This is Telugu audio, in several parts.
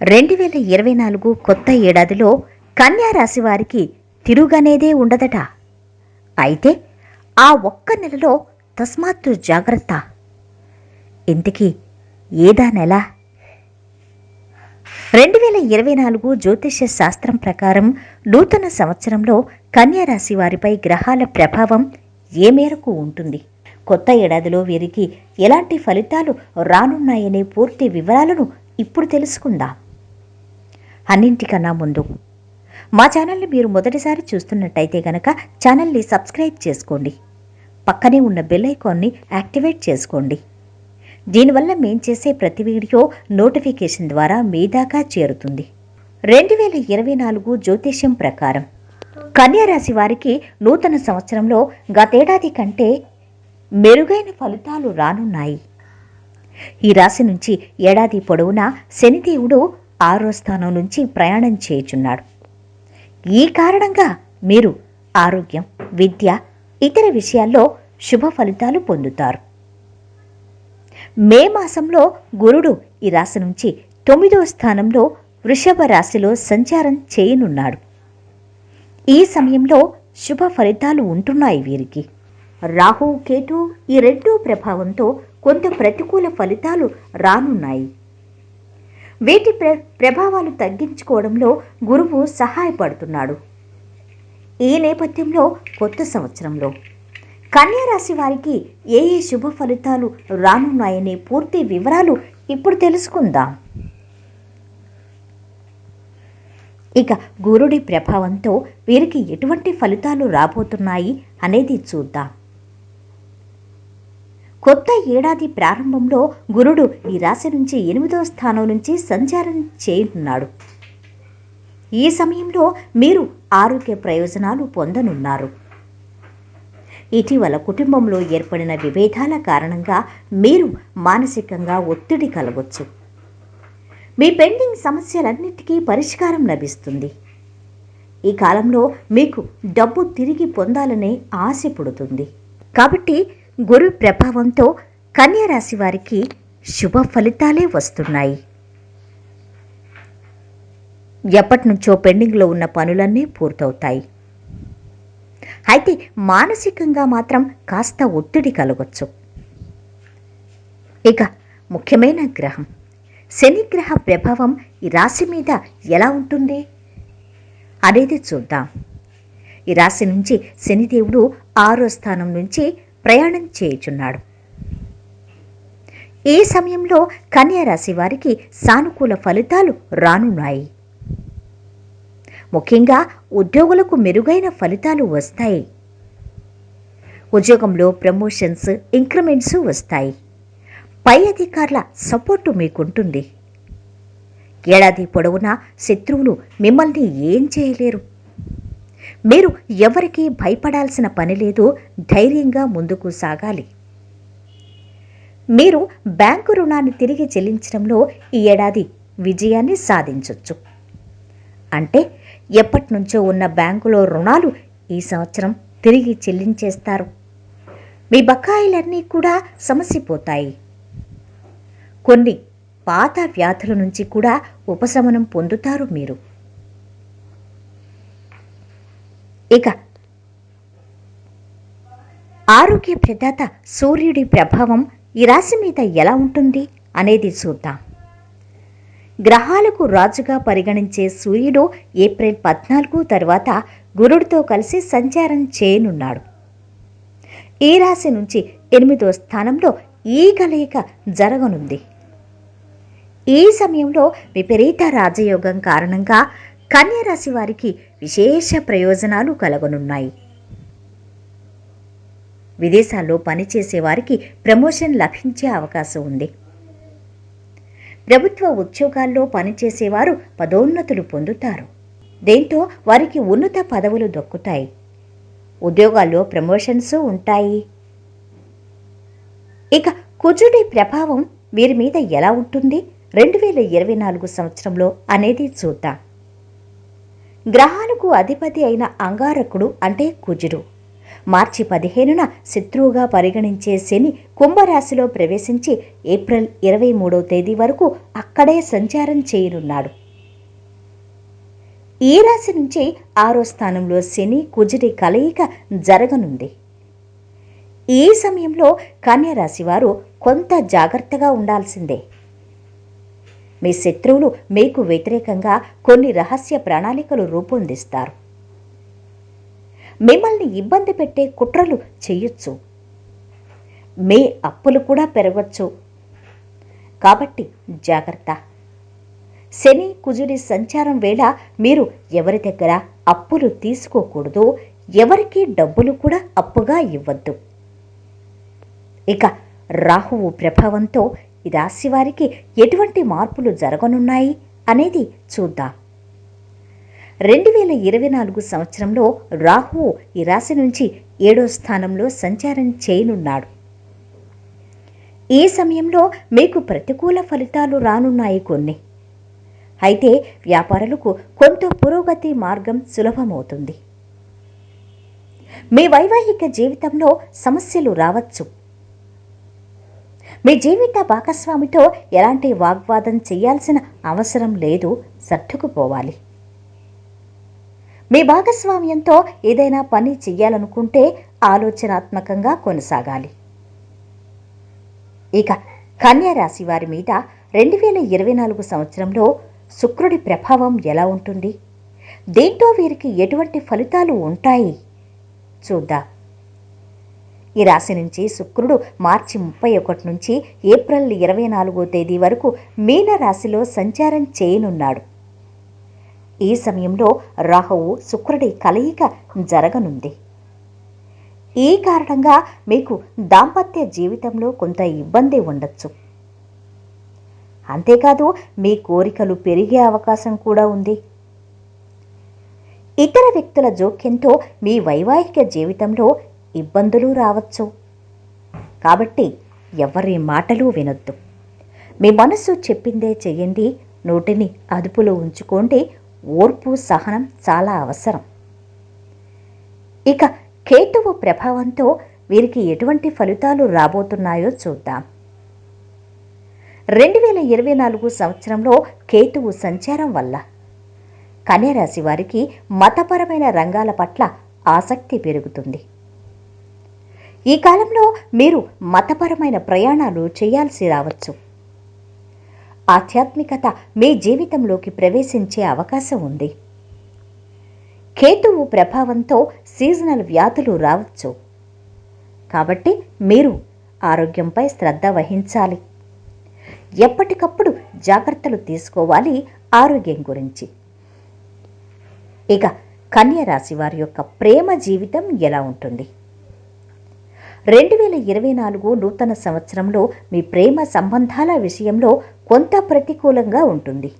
రెండు వేల ఇరవై నాలుగు కొత్త ఏడాదిలో కన్యా రాశి వారికి తిరుగనేదే ఉండదట. అయితే ఆ ఒక్క నెలలో తస్మాత్తు జాగ్రత్త. ఇంతకీ ఏదా నెల? రెండు వేల ఇరవై నాలుగు జ్యోతిష్య శాస్త్రం ప్రకారం నూతన సంవత్సరంలో కన్యారాశి వారిపై గ్రహాల ప్రభావం ఏ మేరకు ఉంటుంది? కొత్త ఏడాదిలో వీరికి ఎలాంటి ఫలితాలు రానున్నాయనే పూర్తి వివరాలను ఇప్పుడు తెలుసుకుందాం. అన్నింటికన్నా ముందు. మా ఛానల్ని మీరు మొదటిసారి చూస్తున్నట్టయితే గనక ఛానల్ని సబ్స్క్రైబ్ చేసుకోండి. పక్కనే ఉన్న బెల్ ఐకాన్ని యాక్టివేట్ చేసుకోండి. దీనివల్ల మేం చేసే ప్రతి వీడియో నోటిఫికేషన్ ద్వారా మీ దాకా చేరుతుంది. రెండు వేల ఇరవై నాలుగు జ్యోతిష్యం ప్రకారం కన్యారాశి వారికి నూతన సంవత్సరంలో గతేడాది కంటే మెరుగైన ఫలితాలు రానున్నాయి. ఈ రాశి నుంచి ఏడాది పొడవునా శనిదేవుడు ఆరో స్థానం నుంచి ప్రయాణం చేయుచున్నాడు. ఈ కారణంగా మీరు ఆరోగ్యం విద్య ఇతర విషయాల్లో శుభ ఫలితాలు పొందుతారు. మే మాసంలో గురుడు ఈ రాశి నుంచి తొమ్మిదవ స్థానంలో వృషభ రాశిలో సంచారం చేయనున్నాడు. ఈ సమయంలో శుభ ఫలితాలు ఉంటున్నాయి వీరికి. రాహు కేతు ఈ రెండో ప్రభావంతో కొంత ప్రతికూల ఫలితాలు రానున్నాయి. వీటి ప్ర ప్రభావాలు తగ్గించుకోవడంలో గురువు సహాయపడుతున్నాడు. ఈ నేపథ్యంలో కొత్త సంవత్సరంలో. కన్యారాశి వారికి ఏ ఏ శుభ ఫలితాలు రానున్నాయనే పూర్తి వివరాలు ఇప్పుడు తెలుసుకుందాం. ఇక గురుడి ప్రభావంతో వీరికి ఎటువంటి ఫలితాలు రాబోతున్నాయి అనేది చూద్దాం. కొత్త ఏడాది ప్రారంభంలో గురుడు ఈ రాశి నుంచి ఎనిమిదో స్థానం నుంచి సంచారం చేయనున్నాడు. ఈ సమయంలో మీరు ఆరోగ్య ప్రయోజనాలు పొందనున్నారు. ఇటీవల కుటుంబంలో ఏర్పడిన విభేదాల కారణంగా మీరు మానసికంగా ఒత్తిడి కలగొచ్చు. మీ పెండింగ్ సమస్యలన్నిటికీ పరిష్కారం లభిస్తుంది. ఈ కాలంలో మీకు డబ్బు తిరిగి పొందాలనే ఆశ పుడుతుంది. కాబట్టి గురు ప్రభావంతో కన్యరాశి వారికి శుభ ఫలితాలే వస్తున్నాయి. ఎప్పటినుంచో పెండింగ్లో ఉన్న పనులన్నీ పూర్తవుతాయి. అయితే మానసికంగా మాత్రం కాస్త ఒత్తిడి కలగొచ్చు. ఇక ముఖ్యమైన గ్రహం. శనిగ్రహ ప్రభావం ఈ రాశి మీద ఎలా ఉంటుంది? అనేది చూద్దాం. ఈ రాశి నుంచి శనిదేవుడు ఆరో స్థానం నుంచి ప్రయాణం చేయుచున్నాడు. ఈ సమయంలో కన్యారాశి వారికి సానుకూల ఫలితాలు రానున్నాయి? ముఖ్యంగా ఉద్యోగులకు మెరుగైన ఫలితాలు వస్తాయి. ఉద్యోగంలో ప్రమోషన్స్ ఇంక్రిమెంట్స్ వస్తాయి. పై అధికారుల సపోర్టు మీకుంటుంది. ఏడాది పొడవునా శత్రువులు మిమ్మల్ని ఏం చేయలేరు. మీరు ఎవరికీ భయపడాల్సిన పని లేదు ధైర్యంగా ముందుకు సాగాలి. మీరు బ్యాంకు రుణాన్ని తిరిగి చెల్లించడంలో ఈ ఏడాది విజయాన్ని సాధించవచ్చు అంటే ఎప్పటి నుంచో ఉన్న బ్యాంకులో రుణాలు ఈ సంవత్సరం తిరిగి చెల్లించేస్తారు. మీ బకాయిలన్నీ కూడా సమసిపోతాయి. కొన్ని పాత వ్యాధుల నుంచి కూడా ఉపశమనం పొందుతారు మీరు. ఇక ఆరోగ్య ప్రదాత సూర్యుడి ప్రభావం ఈ రాశి మీద ఎలా ఉంటుంది అనేది చూద్దాం. గ్రహాలకు రాజుగా పరిగణించే సూర్యుడు ఏప్రిల్ పద్నాలుగు తర్వాత గురుడితో కలిసి సంచారం చేయనున్నాడు. ఈ రాశి నుంచి ఎనిమిదో స్థానంలో ఈ కలయిక జరగనుంది. ఈ సమయంలో విపరీత రాజయోగం కారణంగా కన్యరాశి వారికి విశేష ప్రయోజనాలు కలగనున్నాయి. విదేశాల్లో పనిచేసే వారికి ప్రమోషన్ లభించే అవకాశం ఉంది. ప్రభుత్వ ఉద్యోగాల్లో పనిచేసేవారు పదోన్నతులు పొందుతారు. దీంతో వారికి ఉన్నత పదవులు దొక్కుతాయి. ఉద్యోగాల్లో ప్రమోషన్స్ ఉంటాయి. ఇక కుజుడి ప్రభావం వీరి మీద ఎలా ఉంటుంది? రెండు వేల ఇరవై నాలుగు సంవత్సరంలో అనేది చూద్దాం. గ్రహాలకు అధిపతి అయిన అంగారకుడు అంటే కుజుడు. మార్చి పదిహేనున శత్రువుగా పరిగణించే శని కుంభరాశిలో ప్రవేశించి ఏప్రిల్ ఇరవై మూడవ తేదీ వరకు అక్కడే సంచారం చేయనున్నాడు. ఈ రాశి నుంచి ఆరో స్థానంలో శని కుజుడి కలయిక జరగనుంది. ఈ సమయంలో కన్యరాశి వారు కొంత జాగ్రత్తగా ఉండాల్సిందే. మీ శత్రువులు మీకు వ్యతిరేకంగా కొన్ని రహస్య ప్రణాళికలు రూపొందిస్తారు. మిమ్మల్ని ఇబ్బంది పెట్టే కుట్రలు చేయొచ్చు. మీ అప్పులు కూడా పెరగచ్చు. కాబట్టి జాగ్రత్త. శని కుజుని సంచారం వేళ మీరు ఎవరి దగ్గర అప్పులు తీసుకోకూడదు ఎవరికి డబ్బులు కూడా అప్పుగా ఇవ్వద్దు. ఇక రాహువు ప్రభావంతో ఈ రాశి వారికి ఎటువంటి మార్పులు జరగనున్నాయి అనేది చూద్దాం. రెండు వేల ఇరవై నాలుగు సంవత్సరంలో రాహువు ఈ రాశి నుంచి ఏడో స్థానంలో సంచారం చేయనున్నాడు. ఈ సమయంలో మీకు ప్రతికూల ఫలితాలు రానున్నాయి కొన్ని? అయితే వ్యాపారులకు కొంత పురోగతి మార్గం సులభమవుతుంది. మీ వైవాహిక జీవితంలో సమస్యలు రావచ్చు. మీ జీవిత భాగస్వామితో ఎలాంటి వాగ్వాదం చేయాల్సిన అవసరం లేదు సర్దుకుపోవాలి. మీ భాగస్వామ్యంతో ఏదైనా పని చెయ్యాలనుకుంటే ఆలోచనాత్మకంగా కొనసాగాలి. ఇక కన్యారాశి వారి మీద రెండు వేల ఇరవై నాలుగు సంవత్సరంలో శుక్రుడి ప్రభావం ఎలా ఉంటుంది? దీంతో వీరికి ఎటువంటి ఫలితాలు ఉంటాయి? చూద్దాం. ఈ రాశి నుంచి శుక్రుడు మార్చి ముప్పై ఒకటి నుంచి ఏప్రిల్ ఇరవై నాలుగో తేదీ వరకు మీన రాశిలో సంచారం చేయనున్నాడు. ఈ సమయంలో రాహువు శుక్రుడి కలయిక జరగనుంది. ఈ కారణంగా మీకు దాంపత్య జీవితంలో కొంత ఇబ్బంది ఉండొచ్చు. అంతేకాదు మీ కోరికలు పెరిగే అవకాశం కూడా ఉంది. ఇతర వ్యక్తుల జోక్యంతో మీ వైవాహిక జీవితంలో ఇబ్బందులు రావచ్చు. కాబట్టి ఎవరి మాటలు వినొద్దు. మీ మనసు చెప్పిందే చెయ్యండి నోటిని అదుపులో ఉంచుకోండి ఓర్పు సహనం చాలా అవసరం. ఇక కేతువు ప్రభావంతో వీరికి ఎటువంటి ఫలితాలు రాబోతున్నాయో చూద్దాం. రెండు వేల ఇరవై నాలుగు సంవత్సరంలో కేతువు సంచారం వల్ల కన్యరాశి వారికి మతపరమైన రంగాల పట్ల ఆసక్తి పెరుగుతుంది. ఈ కాలంలో మీరు మతపరమైన ప్రయాణాలు చేయాల్సి రావచ్చు. ఆధ్యాత్మికత మీ జీవితంలోకి ప్రవేశించే అవకాశం ఉంది. కేతువు ప్రభావంతో సీజనల్ వ్యాధులు రావచ్చు. కాబట్టి మీరు ఆరోగ్యంపై శ్రద్ధ వహించాలి. ఎప్పటికప్పుడు జాగ్రత్తలు తీసుకోవాలి ఆరోగ్యం గురించి. ఇక కన్యరాశి వారి యొక్క ప్రేమ జీవితం ఎలా ఉంటుంది? రెండు వేల ఇరవై నాలుగు నూతన సంవత్సరంలో మీ ప్రేమ సంబంధాల విషయంలో కొంత ప్రతికూలంగా ఉంటుంది.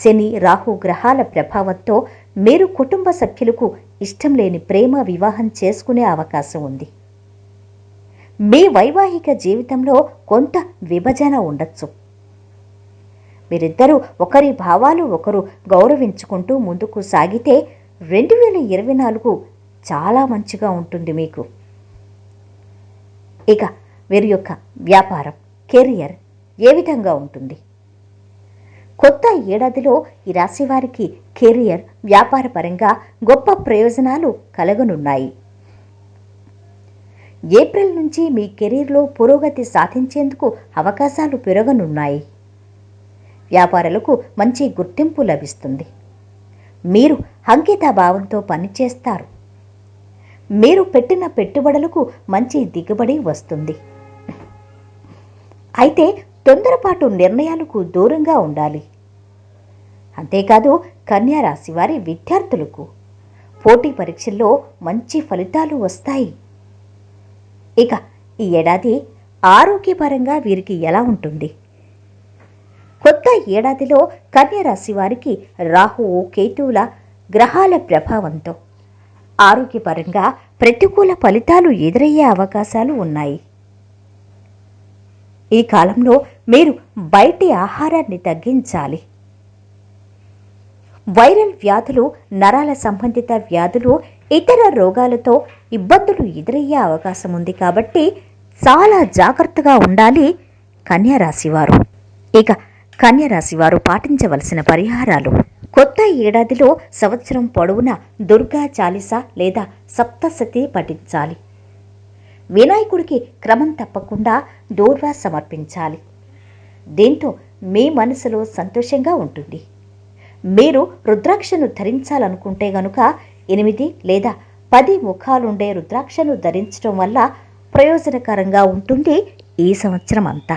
శని రాహు గ్రహాల ప్రభావంతో మీరు కుటుంబ సభ్యులకు ఇష్టం లేని ప్రేమ వివాహం చేసుకునే అవకాశం ఉంది. మీ వైవాహిక జీవితంలో కొంత విభజన ఉండొచ్చు. మీరిద్దరూ ఒకరి భావాలు ఒకరు గౌరవించుకుంటూ ముందుకు సాగితే రెండు వేల ఇరవై నాలుగు చాలా మంచిగా ఉంటుంది మీకు. ఇక వీరి యొక్క వ్యాపారం కెరియర్ ఏ విధంగా ఉంటుంది? కొత్త ఏడాదిలో ఈ రాశివారికి కెరియర్ వ్యాపారపరంగా గొప్ప ప్రయోజనాలు కలగనున్నాయి. ఏప్రిల్ నుంచి మీ కెరీర్లో పురోగతి సాధించేందుకు అవకాశాలు పెరగనున్నాయి. వ్యాపారులకు మంచి గుర్తింపు లభిస్తుంది. మీరు అంకిత భావంతో పనిచేస్తారు. మీరు పెట్టిన పెట్టుబడులకు మంచి దిగుబడి వస్తుంది. అయితే తొందరపాటు నిర్ణయాలకు దూరంగా ఉండాలి. అంతేకాదు కన్యారాశి వారి విద్యార్థులకు పోటీ పరీక్షల్లో మంచి ఫలితాలు వస్తాయి. ఇక ఈ ఏడాది ఆరోగ్యపరంగా వీరికి ఎలా ఉంటుంది? కొత్త ఏడాదిలో కన్యరాశి వారికి రాహువు కేతువుల గ్రహాల ప్రభావంతో ఆరోగ్యపరంగా ప్రతికూల ఫలితాలు ఎదురయ్యే అవకాశాలు ఉన్నాయి. ఈ కాలంలో మీరు బయటి ఆహారాన్ని తగ్గించాలి. వైరల్ వ్యాధులు నరాల సంబంధిత వ్యాధులు ఇతర రోగాలతో ఇబ్బందులు ఎదురయ్యే అవకాశం ఉంది కాబట్టి చాలా జాగ్రత్తగా ఉండాలి కన్యారాశివారు ఇక కన్యరాశివారు పాటించవలసిన పరిహారాలు. కొత్త ఏడాదిలో సంవత్సరం పొడవునా దుర్గా చాలీస లేదా సప్తసతి పఠించాలి. వినాయకుడికి క్రమం తప్పకుండా దూర్వా సమర్పించాలి. దీంతో మీ మనసులో సంతోషంగా ఉంటుంది. మీరు రుద్రాక్షను ధరించాలనుకుంటే గనుక ఎనిమిది లేదా పది ముఖాలుండే రుద్రాక్షను ధరించడం వల్ల ప్రయోజనకరంగా ఉంటుంది ఈ సంవత్సరం అంతా.